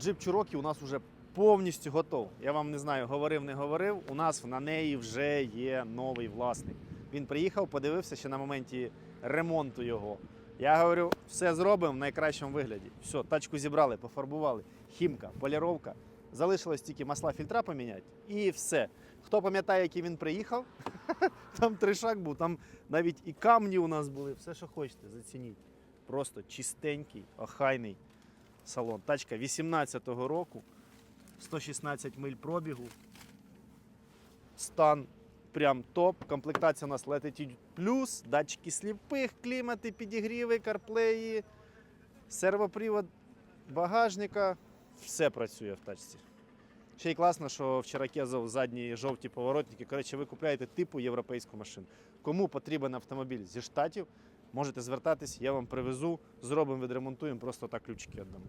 Джип Cherokee у нас вже повністю готов. Я вам не знаю, говорив, не говорив. У нас на неї вже є новий власник. Він приїхав, подивився ще на моменті ремонту його. Я говорю, все зробимо в найкращому вигляді. Все, тачку зібрали, пофарбували. Хімка, поліровка. Залишилось тільки масла фільтра поміняти і все. Хто пам'ятає, який він приїхав, там тришак був, там навіть і камні у нас були, все, що хочете, зацініть. Просто чистенький, охайний салон. Тачка 18-го року, 116 миль пробігу. Стан прям топ. Комплектація у нас Latitude Plus, датчики сліпих, клімати, підігріви, карплеї, сервопривод багажника. Все працює в тачці. Ще й класно, що в Чаракезов задні жовті поворотники. Коротше, ви купляєте типу європейську машину. Кому потрібен автомобіль зі штатів, можете звертатись, я вам привезу, зробимо, відремонтуємо, просто так ключики віддамо.